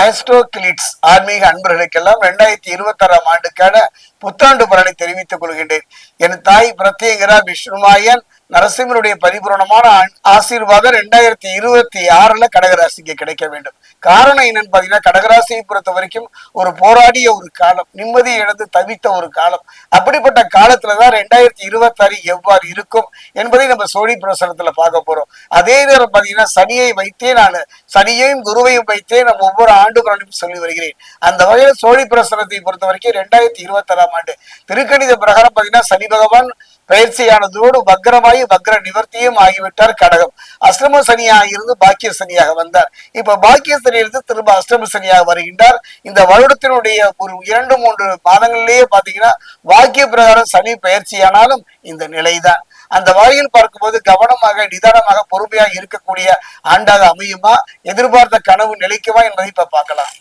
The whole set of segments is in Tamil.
ஆஸ்ட்ரோகிளிட்ஸ் ஆன்மீக அன்பர்களுக்கெல்லாம் ரெண்டாயிரத்தி இருபத்தி ஆறாம் ஆண்டுக்கான புத்தாண்டு பலனை தெரிவித்துக் கொள்கின்றேன். என் தாய் பிரத்யேகரா விஷ்ணுமாயன் நரசிம்மனுடைய பரிபூர்ணமான ஆசீர்வாதம் ரெண்டாயிரத்தி இருபத்தி ஆறுல கடகராசிக்கு கிடைக்க வேண்டும். காரணம் என்னன்னு பாத்தீங்கன்னா கடகராசியை பொறுத்த வரைக்கும் ஒரு போராடிய ஒரு காலம் நிம்மதியை இழந்து தவித்த ஒரு காலம். அப்படிப்பட்ட காலத்துலதான் ரெண்டாயிரத்தி இருபத்தி ஆறு எவ்வாறு இருக்கும் என்பதை நம்ம சோழி பிரசனத்துல பார்க்க போறோம். அதே நேரம் பாத்தீங்கன்னா சனியை வைத்தே நான் சனியையும் குருவையும் வைத்தே நம்ம ஒவ்வொரு ஆண்டுகளையும் சொல்லி வருகிறேன். அந்த வகையில் சோழி பிரசனத்தை பொறுத்த வரைக்கும் ரெண்டாயிரத்தி இருபத்தி ஆறாம் ஆண்டு. திருக்கணித பிரகாரம் பாத்தீங்கன்னா சனி பகவான் பயிற்சியானதோடு வக்ரமாயி வக்ர நிவர்த்தியும் ஆகிவிட்டார் கடகம். அஷ்டம சனியாக இருந்து பாக்கிய சனியாக வந்தார். இப்ப பாக்கிய சனியிலிருந்து திரும்ப அஷ்டம சனியாக வருகின்றார். இந்த வருடத்தினுடைய ஒரு இரண்டு மூன்று மாதங்களிலேயே பாத்தீங்கன்னா வாக்கிய பிரகாரம் சனி பயிற்சியானாலும் இந்த நிலைதான். அந்த வகையில் பார்க்கும்போது கவனமாக நிதானமாக பொறுமையாக இருக்கக்கூடிய ஆண்டாக அமையுமா? எதிர்பார்த்த கனவு நிலைக்குமா என்பதை இப்ப பார்க்கலாம்.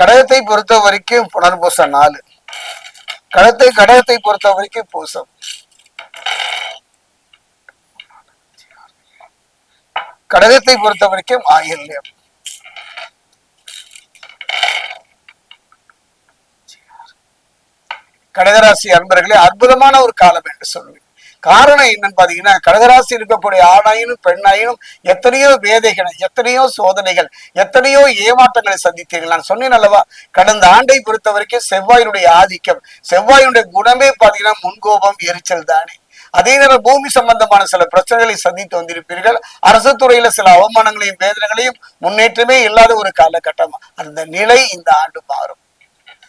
கடகத்தை பொறுத்த வரைக்கும் புனர்பூசம் நாலு. கடத்தை கடகத்தை பொறுத்த வரைக்கும் பூசம். கடகத்தை பொறுத்த வரைக்கும் ஆயில்யம். கடகராசி அன்பர்களே அற்புதமான ஒரு காலம் என்று சொல்லுவேன். காரணம் என்னன்னு பாத்தீங்கன்னா கடகராசி இருக்கக்கூடிய ஆணாயினும் பெண்ணாயினும் எத்தனையோ வேதைகள் எத்தனையோ சோதனைகள் எத்தனையோ ஏமாற்றங்களை சந்தித்தீர்கள். நான் சொன்னேன் அல்லவா? கடந்த ஆண்டை பொறுத்த வரைக்கும் செவ்வாயினுடைய ஆதிக்கம் செவ்வாயினுடைய குணமே பாத்தீங்கன்னா முன்கோபம் எரிச்சல் தானே. அதே நேரம் பூமி சம்பந்தமான சில பிரச்சனைகளை சந்தித்து வந்திருப்பீர்கள். அரசு துறையில சில அவமானங்களையும் வேதனைகளையும் முன்னேற்றமே இல்லாத ஒரு காலகட்டம். அந்த நிலை இந்த ஆண்டு மாறும்.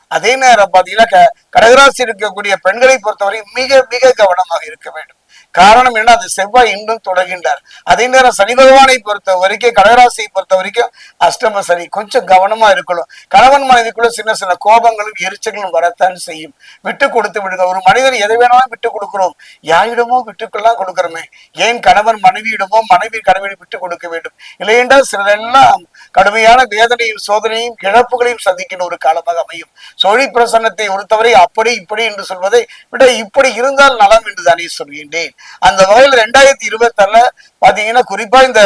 அதே நேரம் பாத்தீங்கன்னா க- கடகராசி இருக்கக்கூடிய பெண்களை பொறுத்தவரை மிக மிக கவனமாக இருக்க வேண்டும். காரணம் என்ன அது செவ்வாய் இன்றும் தொடர்கின்றார். அதே நேரம் சனி பகவானை பொறுத்த வரைக்கும் கடகராசியை பொறுத்த வரைக்கும் அஷ்டம சனி கொஞ்சம் கவனமா இருக்கணும். கணவன் மனைவிக்குள்ள சின்ன சின்ன கோபங்களும் எரிச்சல்களும் வரத்தான் செய்யும். விட்டு கொடுத்து விடுங்க. ஒரு மனிதன் எதை வேணாலும் விட்டு கொடுக்கிறோம். யாரிடமோ விட்டுக்கெல்லாம் கொடுக்கிறோமே. ஏன் கணவன் மனைவியிடமோ மனைவி கணவனை விட்டு கொடுக்க வேண்டும்? இல்லையென்றால் சிலரெல்லாம் கடுமையான வேதனையும் சோதனையும் இழப்புகளையும் சந்திக்கின்ற ஒரு காலமாக அமையும். சோழி பிரசன்னத்தை பொறுத்தவரை அப்படி இப்படி என்று சொல்வதை விட இப்படி இருந்தால் நலம் என்று தானே சொல்கின்றேன். அந்த வகையில் ரெண்டாயிரத்தி இருபத்தி ஆறுல பாத்தீங்கன்னா குறிப்பா இந்த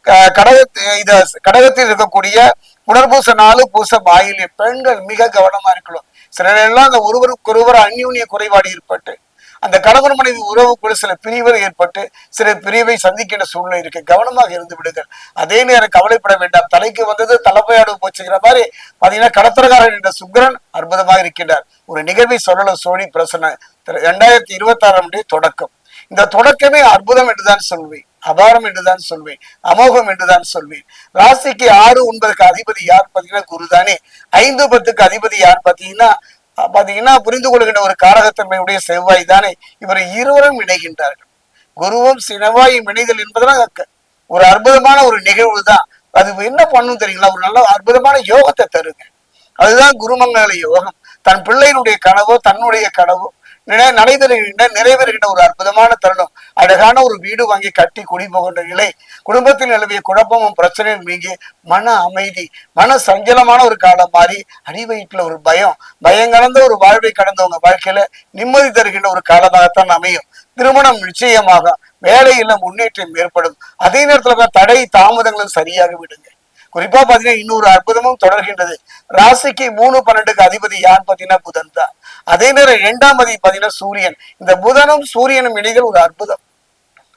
க- கடகத்து இந்த கடகத்தில் இருக்கக்கூடிய புனர்பூச நாலு பூச வாயிலே பெண்கள் மிக கவனமா இருக்கணும். சிலரெல்லாம் அந்த ஒருவருக்கொருவர் அந்யூன்ய குறைபாடு ஏற்பட்டு அந்த கணவன் மனைவி உறவுக்குள்ள சில பிரிவுகள் ஏற்பட்டு சில பிரிவை சந்திக்கின்ற சூழ்நிலை இருக்கு. கவனமாக இருந்து விடுங்கள். அதே நேரம் கவலைப்பட வேண்டாம். தலைக்கு வந்தது தலைப்பையாடு போச்சுங்கிற மாதிரி பாத்தீங்கன்னா கடத்தரகாரன் என்ற சுக்கிரன் அற்புதமாக இருக்கின்றார். ஒரு நிகழ்வை சொல்லல சோழி பிரசன்ன. இரண்டாயிரத்தி இருபத்தி ஆறாம் தொடக்கம். இந்த தொடக்கமே அற்புதம் என்றுதான் சொல்வேன். அபாரம் என்றுதான் சொல்வேன். அமோகம் என்றுதான் சொல்வேன். ராசிக்கு ஆறு ஒன்பதுக்கு அதிபதி யார் பாத்தீங்கன்னா குருதானே. ஐந்து பத்துக்கு அதிபதி யார் பாத்தீங்கன்னா பாத்தீங்கன்னா புரிந்து கொள்கின்ற ஒரு காரகத்தன்மையுடைய செவ்வாய் தானே. இவர் இருவரும் இணைகின்றார்கள். குருவும் சினவாயும் இணைதல் என்பதெல்லாம் ஒரு அற்புதமான ஒரு நிகழ்வு தான் அது என்ன பண்ணும் தெரியுங்களா? ஒரு நல்ல அற்புதமான யோகத்தை தருங்க. அதுதான் குருமங்கல யோகம். தன் பிள்ளையினுடைய கனவோ தன்னுடைய கனவோ நடைபெறுகின்ற நிறைவேறுகின்ற ஒரு அற்புதமான தருணம். அழகான ஒரு வீடு வாங்கி கட்டி குடிபோகின்ற நிலை. குடும்பத்தில் நிலவிய குழப்பமும் பிரச்சனையும் நீங்கி மன அமைதி மன சஞ்சலமான ஒரு காலம் மாறி அடிவயிற்றுல ஒரு பயம் பயம் கலந்த ஒரு வாழ்வை கடந்தவங்க வாழ்க்கையில நிம்மதி தருகின்ற ஒரு காலமாகத்தான் அமையும். திருமணம் நிச்சயமாக வேலையில முன்னேற்றம் ஏற்படும். அதே நேரத்துல தடை தாமதங்களும் சரியாக விடுங்க. குறிப்பா பாத்தீங்கன்னா இன்னொரு அற்புதமும் தொடர்கின்றது. ராசிக்கு மூணு பன்னெண்டுக்கு அதிபதி யார் பாத்தீங்கன்னா புதன் தான். அதே நேரம் இரண்டாம் அதிபதி பாத்தீங்கன்னா சூரியன். இந்த புதனும் சூரியனும் இணைகள் ஒரு அற்புதம்.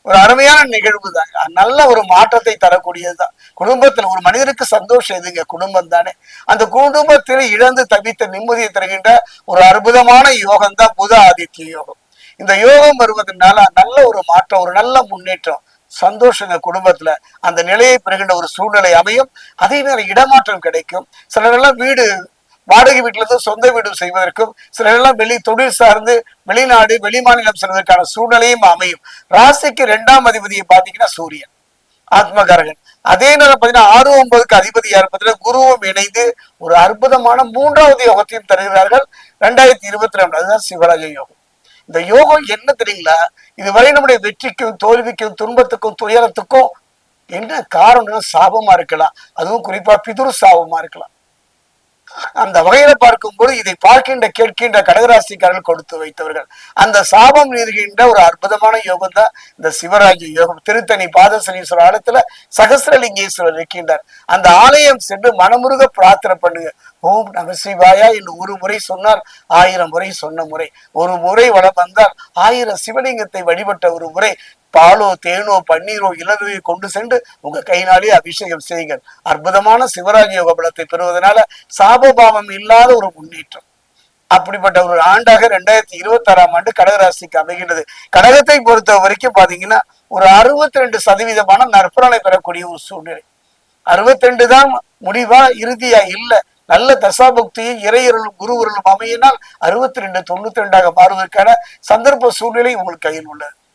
ஒரு அருமையான நிகழ்வு தான். நல்ல ஒரு மாற்றத்தை தரக்கூடியதுதான் குடும்பத்தில் ஒரு மனிதனுக்கு சந்தோஷம் எதுங்க? குடும்பம் தானே. அந்த குடும்பத்தில் இழந்து தவித்த நிம்மதியை தருகின்ற ஒரு அற்புதமான யோகம் தான் புத ஆதித்ய யோகம். இந்த யோகம் வருவதனால நல்ல ஒரு மாற்றம் ஒரு நல்ல முன்னேற்றம் சந்தோஷங்க குடும்பத்துல அந்த நிலையை பெறுகின்ற ஒரு சூழ்நிலை அமையும். அதே நேரம் இடமாற்றம் கிடைக்கும். சிலரெல்லாம் வீடு வாடகை வீட்டுல இருந்து சொந்த வீடு செய்வதற்கும் சிலரெல்லாம் வெளி தொழில் சார்ந்து வெளிநாடு வெளிமாநிலம் செல்வதற்கான சூழ்நிலையும் அமையும். ராசிக்கு இரண்டாம் அதிபதியை பாத்தீங்கன்னா சூரியன் ஆத்மகாரகன். அதே நேரம் பாத்தீங்கன்னா ஆறு ஒன்பதுக்கு அதிபதியா இருப்பதில் குருவும் இணைந்து ஒரு அற்புதமான மூன்றாவது யோகத்தையும் தருகிறார்கள். ரெண்டாயிரத்தி இருபத்தி ரெண்டு அதுதான் சிவராஜ யோகம். இந்த யோகம் என்ன தெரியுங்களா? இதுவரை நம்முடைய வெற்றிக்கும் தோல்விக்கும் துன்பத்துக்கும் துயரத்துக்கும் என்ன காரணம் சாபமா இருக்கலாம். அதுவும் குறிப்பா பிதுரு சாபமா இருக்கலாம். அந்த வகையில பார்க்கும்போது இதை பார்க்கின்ற கேட்கின்ற கடகராசிக்காரர்கள் கொடுத்து வைத்தவர்கள். அந்த சாபம் நீர்கின்ற ஒரு அற்புதமான யோகம் தான் இந்த சிவராஜ யோகம். திருத்தணி பாதசனீஸ்வரர் ஆலயத்துல சகசிரலிங்கேஸ்வரர் இருக்கின்றார். அந்த ஆலயம் சென்று மனமுருக பிரார்த்தனை பண்ணுங்க. ஓம் நம சிவாயா என்று ஒரு முறை சொன்னார் ஆயிரம் முறை சொன்ன முறை. ஒரு முறை வளம் வந்தால் ஆயிரம் சிவலிங்கத்தை வழிபட்ட ஒரு முறை பாலோ தேனோ பன்னீரோ இளநீரை கொண்டு சென்று உங்க கையினாலே அபிஷேகம் செய்யுங்கள். அற்புதமான சிவராஜ யோக பலத்தை பெறுவதனால சாபபாவம் இல்லாத ஒரு முன்னேற்றம். அப்படிப்பட்ட ஒரு ஆண்டாக ரெண்டாயிரத்தி இருபத்தி ஆறாம் ஆண்டு கடகராசிக்கு அமைகின்றது. கடகத்தை பொறுத்த வரைக்கும் பாத்தீங்கன்னா ஒரு அறுபத்தி ரெண்டு சதவீதமான நற்பலனை பெறக்கூடிய ஒரு சூழ்நிலை. அறுபத்தி ரெண்டு தான் முடிவா இறுதியா இல்ல. நல்ல தசாபக்தியும் இறையருளும் குருவருளும் அமையினால் அறுபத்தி ரெண்டு தொண்ணூத்தி ரெண்டாக மாறுவதற்கான சந்தர்ப்ப சூழ்நிலை உங்களுக்கு கையில் உள்ளது.